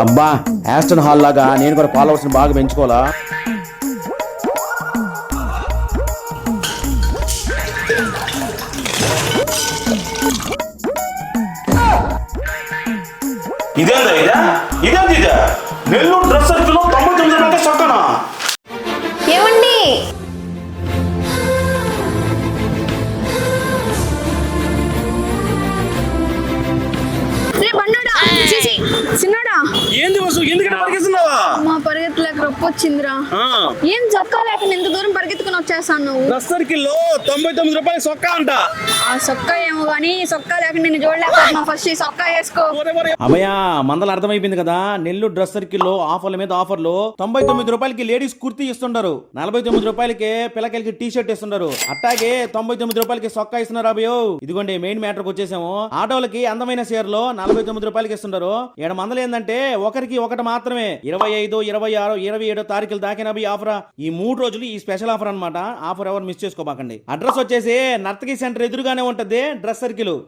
అబ్బా Aston hall లాగా నేను కూడా ఫాలోవర్స్ని బాగా పెంచుకోవాలా? ఇదేందా ఇదే? ఇదేంది ఇదే? నెల్లూరు చిన్నోడా? ఏంది వసు ఎందుకంటే పరిగెత్తున్నావా? మా పరిగెత్తలేక రొప్ప వచ్చిందిరా ఏం చొక్కా లేకుండా ఎంత దూరం పరిగెత్తుకుని వచ్చేస్తాను నువ్వు? డ్రెస్ సర్కిల్లో తొంభై తొమ్మిది రూపాయలకి చొక్కా అంట. ఆ సొక్కా కానీ సొక్కా లేకుండా నేను చూడలేకపోతున్నా ఫస్ట్ ఈ సొక్కా వేసుకో. అభయ మందలు అర్థమైపోయింది కదా? నెల్లూరు డ్రెస్ సర్కిల్లో ఆఫర్ల మీద ఆఫర్లు. తొంభై తొమ్మిది రూపాయలకి లేడీస్ కుర్తీ ఇస్తుంటారు నలభై తొమ్మిది రూపాయలకి పిల్లకాయలకి టీ షర్ట్ ఇస్తుంటారు అట్టాగే తొంభై తొమ్మిది రూపాయలకి సొక్కా ఇస్తున్నారు అభయో. ఇదిగోండి మెయిన్ మ్యాటర్కి వచ్చేసాము. ఆటోలకి అందమైన చీరలు నలభై తొమ్మిది రూపాయలకి ఇస్తుంటారు ఏడు మందలు ఏంటంటే ఒకరికి ఒకటి మాత్రమే. ఇరవై ఐదు ఇరవై ఆరు ఇరవై ఏడో తారీఖులు దాకిన ఈ ఆఫర్. ఈ మూడు రోజులు ఈ స్పెషల్ ఆఫర్ అన్నమాట. ఆఫర్ ఎవరు మిస్ చేసుకోబాకండి. అడ్రస్ వచ్చేసి నర్తకి సెంటర్ ఎదురుగానే ఉంటది. Dress circle.